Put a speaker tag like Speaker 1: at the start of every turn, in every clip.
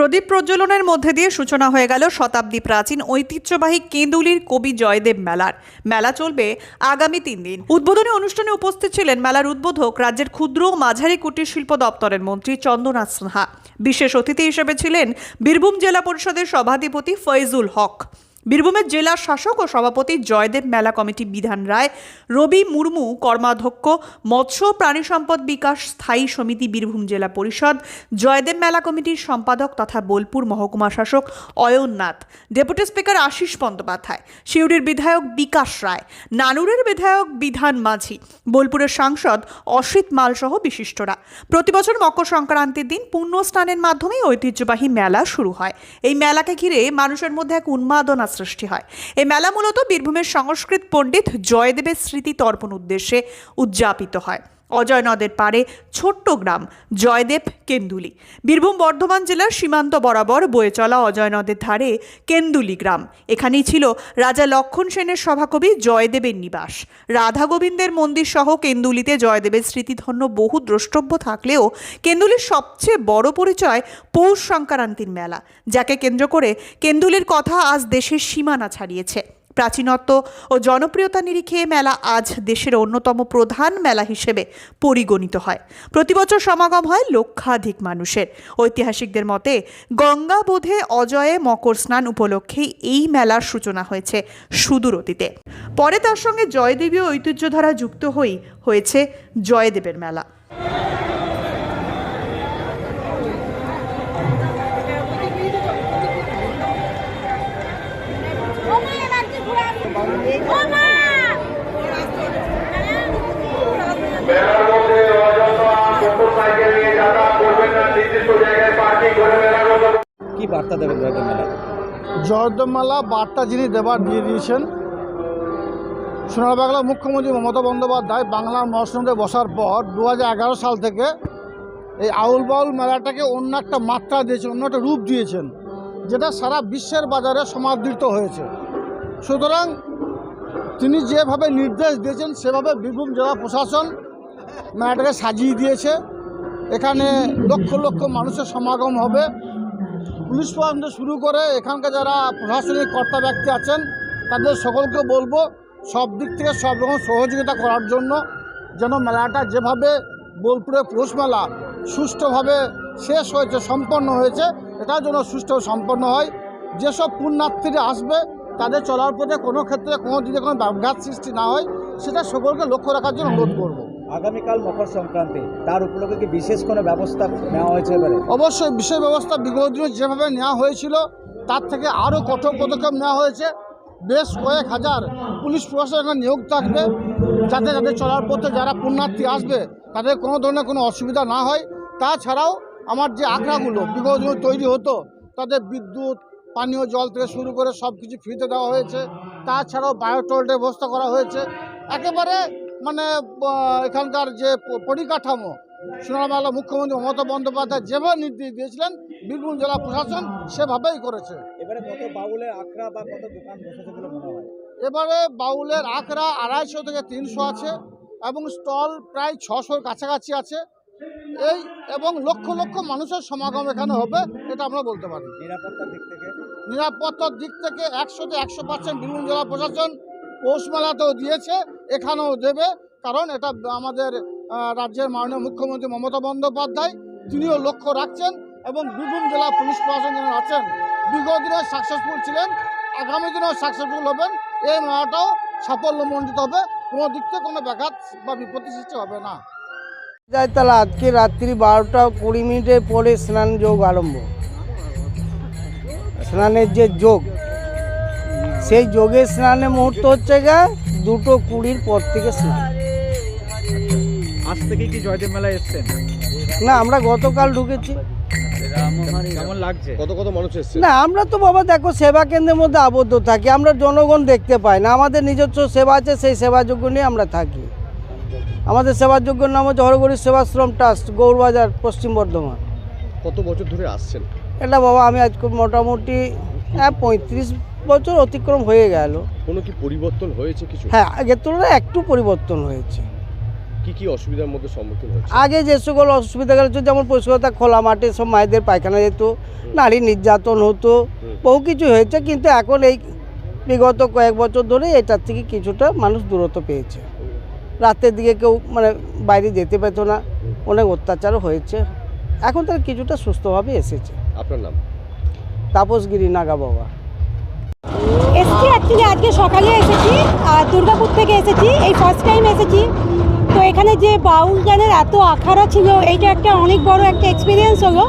Speaker 1: প্রদীপ প্রজ্বলনের মধ্যে দিয়ে সূচনা হয়ে গেল শতাব্দী প্রাচীন ঐতিহ্যবাহী কেঁদুলির কবি জয়দেব মেলার। মেলা চলবে আগামী তিন দিন। উদ্বোধনী অনুষ্ঠানে উপস্থিত ছিলেন মেলার উদ্বোধক রাজ্যের ক্ষুদ্র ও মাঝারি কুটির শিল্প দপ্তরের মন্ত্রী চন্দনা সিনহা বিশেষ অতিথি হিসেবে ছিলেন বীরভূম জেলা পরিষদের সভাধিপতি ফয়জুল হক। বীরভূমের জেলা শাসক ও সভাপতি জয়দেব মেলা কমিটি বিধান রায়, রবি মুর্মু কর্মাধ্যক্ষ, মৎস্য প্রাণী সম্পদ বিকাশ স্থায়ী সমিতি বীরভূম জেলা পরিষদ, জয়দেব মেলা কমিটির সম্পাদক তথা বোলপুর মহকুমা শাসক অয়ন নাথ, ডেপুটি স্পিকার আশিস বন্দ্যোপাধ্যায় শিউড়ির বিধায়ক বিকাশ রায়, নানুরের বিধায়ক বিধান মাঝি, বোলপুরের সাংসদ অসিত মাল সহ বিশিষ্টরা। প্রতিবছর মকর সংক্রান্তির দিন পুণ্য স্নানের মাধ্যমে ঐতিহ্যবাহী মেলা শুরু হয়। এই মেলাকে ঘিরে মানুষের মধ্যে এক উন্মাদনা সৃষ্টি হয়। এই মেলা মূলত বীরভূমের সংস্কৃত পণ্ডিত জয়দেবের স্মৃতি তর্পণ উদ্দেশ্যে উদযাপিত হয়। অজয় নদের পাড়ে ছোট্ট গ্রাম, জয়দেব কেন্দুলি। বীরভূম বর্ধমান জেলার সীমান্ত বরাবর বয়ে চলা অজয় নদের ধারে কেন্দুলি গ্রাম। এখানেই ছিল রাজা লক্ষণ সেনের সভাকবি জয়দেবের নিবাস। রাধা গোবিন্দের মন্দির সহ কেন্দুলিতে জয়দেবের স্মৃতিধন্য বহু দ্রষ্টব্য থাকলেও কেন্দুলির সবচেয়ে বড় পরিচয় পৌষ সংক্রান্তির মেলা, যাকে কেন্দ্র করে কেন্দুলির কথা আজ দেশের সীমানা ছাড়িয়েছে। প্রাচীনত্ব ও জনপ্রিয়তা নিরিখে মেলা আজ দেশের অন্যতম প্রধান মেলা হিসেবে পরিগণিত হয়। প্রতিবছর সমাগম হয় লক্ষাধিক মানুষের। ঐতিহাসিকদের মতে, গঙ্গা বোধে অজয়ে মকর স্নান উপলক্ষেই এই মেলার সূচনা হয়েছে সুদূর অতীতে। পরে তার সঙ্গে জয়দেবীয় ঐতিহ্যধারা যুক্ত হয়েই হয়েছে জয়দেবের মেলা।
Speaker 2: কি বার্তা দেবেন জয়দেব মেলায়
Speaker 3: বার্তা যিনি দেবার দিয়ে দিয়েছেন, সোনার বাংলা মুখ্যমন্ত্রী মমতা বন্দ্যোপাধ্যায় বাংলার মহাসংঘে বসার পর দু হাজার এগারো সাল থেকে এই আউল বাউল মেলাটাকে অন্য একটা মাত্রা দিয়েছেন, অন্য একটা রূপ দিয়েছেন, যেটা সারা বিশ্বের বাজারে সমাদৃত হয়েছে। সুতরাং তিনি যেভাবে নির্দেশ দিয়েছেন, সেভাবে বীরভূম জেলা প্রশাসন মেলাটাকে সাজিয়ে দিয়েছে। এখানে লক্ষ লক্ষ মানুষের সমাগম হবে। পুলিশ প্রশাসন শুরু করে এখানকার যারা প্রশাসনিক কর্তা ব্যক্তি আছেন, তাদের সকলকে বলব, সব দিক থেকে সব রকম সহযোগিতা করার জন্য যেন মেলাটা যেভাবে বোলপুরে পৌষ মেলা সুষ্ঠুভাবে শেষ হয়েছে, সম্পন্ন হয়েছে, এটার যেন সুষ্ঠু সম্পন্ন হয়। যেসব পুণ্যার্থীরা আসবে তাদের চলার পথে কোনো ক্ষেত্রে কোনো দিকে কোনো ব্যাঘাত সৃষ্টি না হয় সেটা সকলকে লক্ষ্য রাখার জন্য অনুরোধ করব।
Speaker 2: আগামীকাল মকর সংক্রান্তি তার উপলক্ষে কি বিশেষ কোনো ব্যবস্থা নেওয়া হয়েছে এবারে?
Speaker 3: অবশ্যই বিষয় ব্যবস্থা বিগত দিনে যেভাবে নেওয়া হয়েছিল তার থেকে আরও কঠোর পদক্ষেপ নেওয়া হয়েছে। বেশ কয়েক হাজার পুলিশ প্রশাসন নিয়োগ থাকবে যাতে যাতে চলার পথে যারা পুণ্যার্থী আসবে তাদের কোনো ধরনের কোনো অসুবিধা না হয়। তাছাড়াও আমার যে আখড়াগুলো বিগত দিনে তৈরি হতো তাদের বিদ্যুৎ পানীয় জল থেকে শুরু করে সব কিছু ফ্রিতে দেওয়া হয়েছে। তাছাড়াও বায়োটয়লেটের ব্যবস্থা করা হয়েছে। একেবারে মানে এখানকার যে পরিকাঠামো সোনারবাংলা মুখ্যমন্ত্রী মমতা বন্দ্যোপাধ্যায় যেভাবে নির্দেশ দিয়েছিলেন বীরভূম জেলা প্রশাসন সেভাবেই করেছে।
Speaker 2: এবারে কত বাউলের আখড়া বা কত দোকান বসেছে বলে মনে হয়?
Speaker 3: এবারে বাউলের আখড়া আড়াইশো থেকে তিনশো আছে এবং স্টল প্রায় ছশোর কাছাকাছি আছে। এই এবং লক্ষ লক্ষ মানুষের সমাগম এখানে হবে এটা আমরা বলতে পারি।
Speaker 2: নিরাপত্তার দিক থেকে
Speaker 3: নিরাপত্তার দিক থেকে একশোতে একশো পার্সেন্ট বীরভূম জেলা প্রশাসন পৌষ মেলাতেও দিয়েছে, এখানেও দেবে। কারণ এটা আমাদের রাজ্যের মাননীয় মুখ্যমন্ত্রী মমতা বন্দ্যোপাধ্যায়, তিনিও লক্ষ্য রাখছেন এবং বীরভূম জেলা পুলিশ প্রশাসন যারা আছেন। বিগত দিনে সাকসেসফুল ছিলেন, আগামী দিনেও সাকসেসফুল হবেন। এই মেলাটাও সাফল্যমণ্ডিত হবে। কোনো দিক থেকে কোনো ব্যাঘাত বা বিপত্তি সৃষ্টি হবে না।
Speaker 4: যায় তাহলে আজকে রাত্রি বারোটা কুড়ি মিনিটের পরে স্নান যোগ আরম্ভ। স্নানের যে যোগ সেই যোগের স্নানের মুহূর্ত হচ্ছে গা দুটো কুড়ির পর থেকে স্নান।
Speaker 2: আজ থেকে কি জয়দেব মেলায় এসছেন?
Speaker 4: না আমরা গতকাল ঢুকেছি।
Speaker 2: কেমন লাগছে?
Speaker 5: কত কত মানুষ এসছে?
Speaker 4: না আমরা তো বাবা দেখো সেবা কেন্দ্রের মধ্যে আবদ্ধ থাকি আমরা জনগণ দেখতে পাই না আমাদের নিজস্ব সেবা আছে সেই সেবাযোগ্য নিয়ে আমরা থাকি। আমাদের সেবাযোগ্য নাম হচ্ছে হরগরি সেবাশ্রম ট্রাস্ট গৌরবাজার পশ্চিম বর্ধমান।
Speaker 5: কত বছর ধরে আসছেন?
Speaker 4: এটা বাবা আমি আজকে মোটামুটি হ্যাঁ পঁয়ত্রিশ বছর অতিক্রম হয়ে গেল।
Speaker 5: কোনো কি পরিবর্তন হয়েছে কিছু?
Speaker 4: হ্যাঁ আগের তুলনায় একটু পরিবর্তন হয়েছে।
Speaker 5: কি কি অসুবিধার মধ্যে সম্মুখীন হচ্ছে
Speaker 4: আগে যে সকল অসুবিধাগুলো হচ্ছে যেমন পরিষ্কারতা খোলা মাঠে সব মায়েদের পায়খানা যেত নারী নির্যাতন হতো বহু কিছু হয়েছে কিন্তু এখন এই বিগত কয়েক বছর ধরে এটার থেকে কিছুটা মানুষ দূরত্ব পেয়েছে। রাতের দিকে কেউ মানে বাইরে যেতে পেত না অনেক অত্যাচারও হয়েছে। এখন তারা কিছুটা সুস্থভাবে এসেছে।
Speaker 5: আপনার নাম?
Speaker 4: তাপসগিরি নাগা বাবা।
Speaker 6: এসছি অ্যাকচুয়ালি আজকে সকালে এসেছি আর দুর্গাপুর থেকে এসেছি এই ফার্স্ট টাইম এসেছি। তো এখানে যে বাউল গানের এত আখাড়া ছিল এইটা একটা অনেক বড় একটা এক্সপিরিয়েন্স হলো।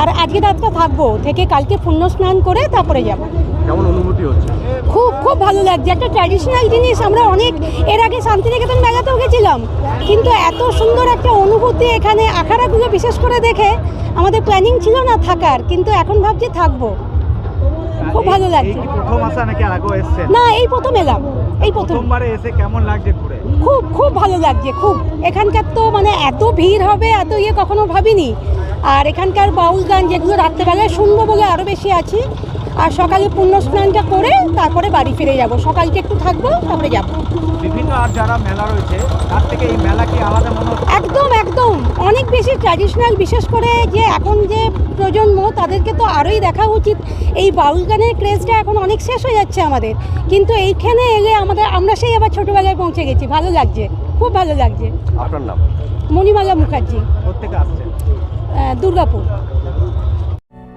Speaker 6: আর আজকে রাতটা থাকব থেকে কালকে পুণ্য স্নান করে তারপরে যাব।
Speaker 5: কেমন অনুভূতি হচ্ছে?
Speaker 6: খুব খুব ভালো লাগছে। একটা ট্র্যাডিশনাল জিনিস আমরা অনেক এর আগে শান্তিনিকেতন মেলাতেও গেছিলাম। কিন্তু এত সুন্দর একটা অনুভূতি এখানে আখাড়াগুলো বিশেষ করে দেখে আমাদের প্ল্যানিং ছিল না থাকার কিন্তু এখন ভাবছি থাকব। খুব ভালো লাগছে।
Speaker 2: প্রথম আসা নাকি আর আগেও এসছেন?
Speaker 6: না এই প্রথম এলাম। এই প্রথম।
Speaker 2: প্রথমবারে এসে কেমন লাগছে ঘুরে?
Speaker 6: খুব খুব ভালো লাগছে খুব। এখানকার তো মানে এত ভিড় হবে এত ইয়ে কখনো ভাবিনি। আর এখানকার বাউল গান যেগুলো রাত্রেবেলায় শুনব বলে আরও বেশি আছি আর সকালে পুণ্য স্নানটা করে তারপরে বাড়ি ফিরে যাব। সকালকে একটু থাকব তারপরে যাব।
Speaker 2: বিভিন্ন আর যারা মেলা রয়েছে তার থেকে এই মেলা কি আলাদা মনে
Speaker 6: একদম একদম। অনেক বেশি ট্র্যাডিশনাল বিশেষ করে যে এখন যে প্রজন্ম তাদেরকে তো আরোই দেখা উচিত। এই বাউল গানের ক্রেজটা এখন অনেক শেষ হয়ে যাচ্ছে আমাদের। কিন্তু এইখানে এলে আমাদের আমরা সেই আবার ছোটোবেলায় পৌঁছে গেছি। ভালো লাগছে। খুব ভালো লাগছে।
Speaker 5: আপনার নাম?
Speaker 6: মণিমালা মুখার্জি।
Speaker 2: কোথেকে আসছেন?
Speaker 6: দুর্গাপুর।